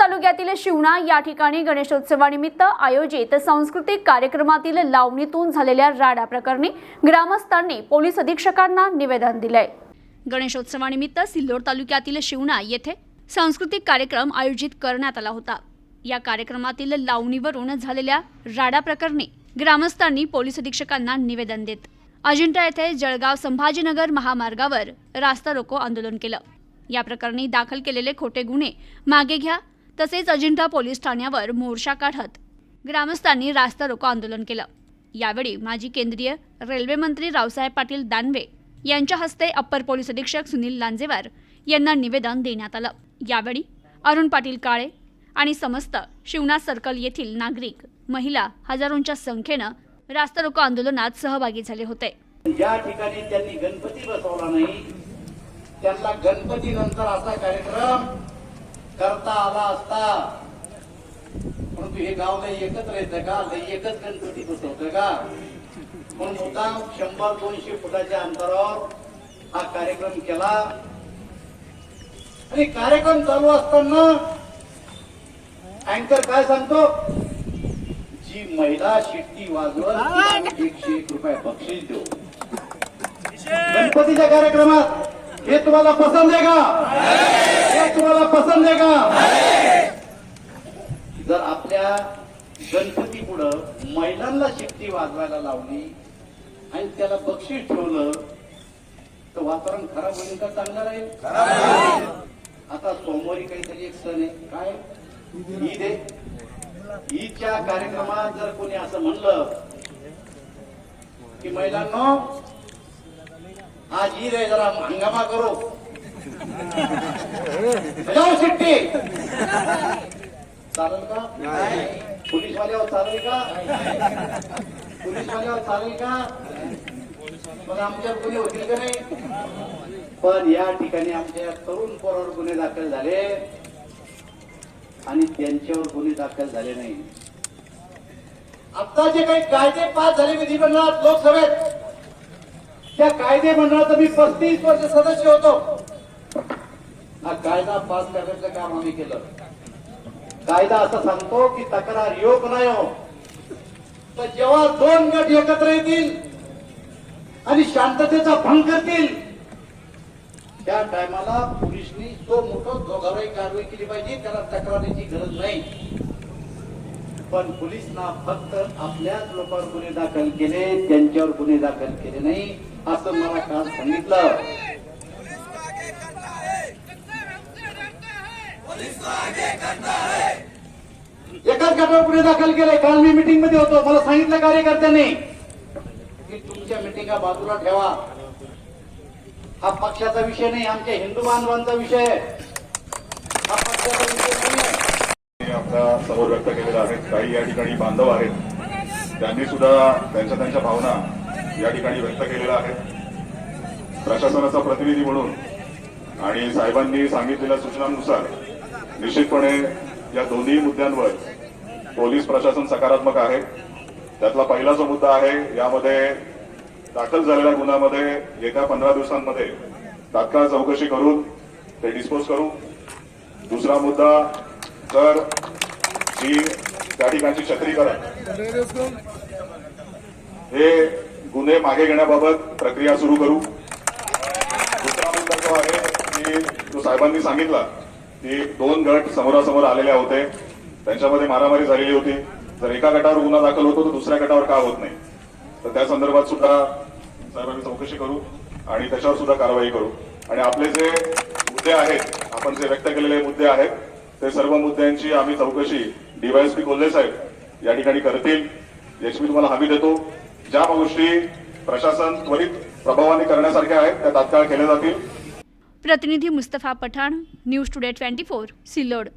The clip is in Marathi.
तालुक्यातील शिवणा या ठिकाणी गणेशोत्सवानिमित्त आयोजित सांस्कृतिक कार्यक्रमातील लावणीतून झालेल्या राडा प्रकरणी ग्रामस्थांनी पोलीस अधीक्षकांना निवेदन दिलंय. गणेशोत्सवानिमित्त सिल्लोड तालुक्यातील शिवणा येथे सांस्कृतिक कार्यक्रम आयोजित करण्यात आला होता. या कार्यक्रमातील लावणीवरून झालेल्या राडा प्रकरणी ग्रामस्थांनी पोलीस अधीक्षकांना निवेदन देत अजिंठा येथे जळगाव संभाजीनगर महामार्गावर रास्ता रोको आंदोलन केलं. या प्रकरणी दाखल केलेले खोटे गुन्हे मागे घ्या तसेच अजिंठा पोलीस ठाण्यावर मोर्चा काढत ग्रामस्थांनी रास्ता रोको आंदोलन केलं. यावेळी माजी केंद्रीय रेल्वे मंत्री रावसाहेब पाटील दानवे यांच्या हस्ते अप्पर पोलीस अधीक्षक सुनील लांजेवार यांना निवेदन देण्यात आलं. यावेळी अरुण पाटील काळे आणि समस्त शिवनाथ सर्कल येथील नागरिक महिला हजारोंच्या संख्येनं रास्ता रोको आंदोलनात सहभागी झाले होते. ज्या ठिकाणी त्यांनी गणपती बसवला नाही. त्यांना गणपती नंतर असा कार्यक्रम करता आला असता परंतु हे गाव लई एकत्र येतं का? लई एकच गणपती बसवतं का? म्हणून मुद्दाम शंभर दोनशे फुटाच्या अंतरावर हा कार्यक्रम केला. आणि कार्यक्रम चालू असताना अँकर काय सांगतो? जी महिला शिट्टी वाजवत एकशे एक रुपये बक्षीस देऊ. गणपतीच्या कार्यक्रमात हे तुम्हाला पसंत आहे का? तुम्हाला पसंत आहे का? जर आपल्या गणपती पुढं महिलांना शेपटी वाजवायला लावली आणि त्याला बक्षीस ठेवलं तर वातावरण खराब होईल का? चांगलं राहील. आता सोमवारी काहीतरी एक सण आहे. काय? ईद आहे. ईदच्या कार्यक्रमात जर कोणी असं म्हणलं की महिलांनो आज ईद आहे जरा हंगामा करो. जाऊ शिट्टी चालेल का? पोलीसवाल्यावर चालेल का? पोलीसवाल्यावर चालेल का? मग आमच्यावर गुन्हे होतील का नाही? पण या ठिकाणी आमच्या तरुण पोरावर गुन्हे दाखल झाले. आणि त्यांच्यावर गुन्हे दाखल झाले नाही. आता जे काही कायदे पास झाले विधिमंडळात लोकसभेत त्या कायदे मंडळात मी पस्तीस वर्ष सदस्य होतो. हा कायदा पास करण्याचं काम आम्ही केलं. कायदा असं सांगतो की तक्रार योग नाही हो. तर जेव्हा दोन गट एकत्र येतील आणि शांततेचा भंग करतील त्या टायमाला पोलिसनी तो मोठं दोघावरही कारवाई केली पाहिजे त्याला तक्रारीची गरज नाही. पण पोलिसना फक्त आपल्याच लोकांवर गुन्हे दाखल केले त्यांच्यावर गुन्हे दाखल केले नाही असं मला काल सांगितलं. एकाच गटावर पुढे दाखल केलंय. काल मी मिटिंगमध्ये होतो. मला सांगितलं कार्यकर्त्यांनी की तुमच्या मिटिंगा बाजूला ठेवा. हा पक्षाचा विषय नाही आमच्या हिंदू बांधवांचा विषय हा पक्षाचा विषय नाही आपल्यासमोर व्यक्त केलेल्या आहेत काही या ठिकाणी बांधव आहेत. त्यांनी सुद्धा त्यांच्या त्यांच्या भावना या ठिकाणी व्यक्त केलेल्या आहेत. प्रशासनाचा प्रतिनिधी म्हणून आणि साहेबांनी सांगितलेल्या सूचनांनुसार निश्चितपणे या दोन्ही मुद्द्यांवर पोलीस प्रशासन सकारात्मक आहे. त्यातला पहिला जो मुद्दा आहे यामध्ये दाखल झालेल्या गुन्ह्यामध्ये येत्या पंधरा दिवसांमध्ये तात्काळ चौकशी करून ते डिस्पोज करू. दुसरा मुद्दा तर जी त्या ठिकाणची छत्रीकरण हे गुन्हे मागे घेण्याबाबत प्रक्रिया सुरू करू. दुसरा मुद्दा जो आहे की जो साहेबांनी सांगितला की दोन गट समोरासमोर आलेले होते. त्यांच्यामध्ये मारामारी झालेली होती. जर एका गटावर गुन्हा दाखल होतो तर दुसऱ्या गटावर का होत नाही? तर त्या संदर्भात सुद्धा साहेबांनी चौकशी करू आणि त्याच्यावर सुद्धा कारवाई करू. आणि आपले जे मुद्दे आहेत आपण जे व्यक्त केलेले मुद्दे आहेत ते सर्व मुद्द्यांची आम्ही चौकशी डीवायएसपी कोल्हे साहेब या ठिकाणी करतील. याची मी तुम्हाला हमी देतो. ज्या गोष्टी प्रशासन त्वरित प्रभावाने करण्यासारख्या आहेत त्या तात्काळ केल्या जातील. प्रतिनिधी Mustafa Pathan News Today twenty four Sillod.